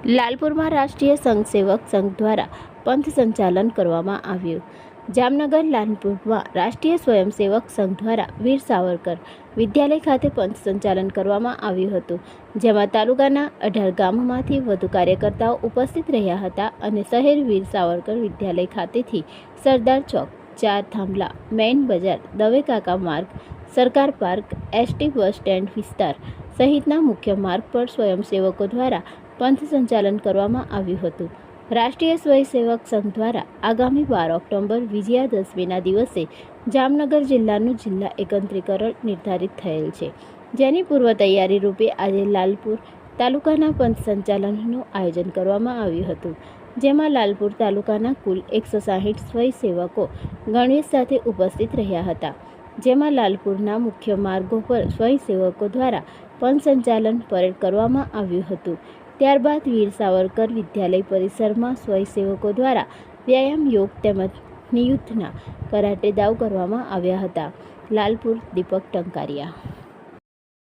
લાલપુરમાં રાષ્ટ્રીય સંઘસેવક સંઘ દ્વારા પંથ સંચાલન કરવામાં આવ્યું. જામનગર, લાલપુરમાં રાષ્ટ્રીય સ્વયંસેવક સંઘ દ્વારા વીર સાવરકર વિદ્યાલય ખાતે પંથ સંચાલન કરવામાં આવ્યું હતું, જેમાં તાલુકાના અઢાર ગામોમાંથી વધુ કાર્યકર્તાઓ ઉપસ્થિત રહ્યા હતા અને શહેર વીર સાવરકર વિદ્યાલય ખાતેથી સરદાર ચોક, ચાર થાંભલા, મેઇન બજાર, દવે કાકા માર્ગ સરકાર પાર્ક, એસટી બસ સ્ટેન્ડ વિસ્તાર સહિતના મુખ્ય માર્ગ પર સ્વયંસેવકો દ્વારા પંથ સંચાલન કરવામાં આવ્યું હતું. રાષ્ટ્રીય સ્વયંસેવક સંઘ દ્વારા આગામી બાર ઓક્ટોબર વિજયાદશમીના દિવસે જામનગર જિલ્લાનું જિલ્લા એકત્રીકરણ નિર્ધારિત થયેલ છે. જેની પૂર્વ તૈયારી રૂપે આજે લાલપુર તાલુકાના પંથ સંચાલનનું આયોજન કરવામાં આવ્યું હતું. જેમાં લાલપુર તાલુકાના કુલ એકસો સાહીઠ સ્વયંસેવકો ગણેશ સાથે ઉપસ્થિત રહ્યા હતા. જેમાં લાલપુરના મુખ્ય માર્ગો પર સ્વયંસેવકો દ્વારા પંથ સંચાલન પરેડ કરવામાં આવ્યું હતું. ત્યારબાદ વીર સાવરકર વિદ્યાલય પરિસરમાં સ્વયંસેવકો દ્વારા વ્યાયામ યોગ તેમજ નિયુદ્ધના કરાટે દાવ કરવામાં આવ્યા હતા. લાલપુર દીપક ટંકારિયા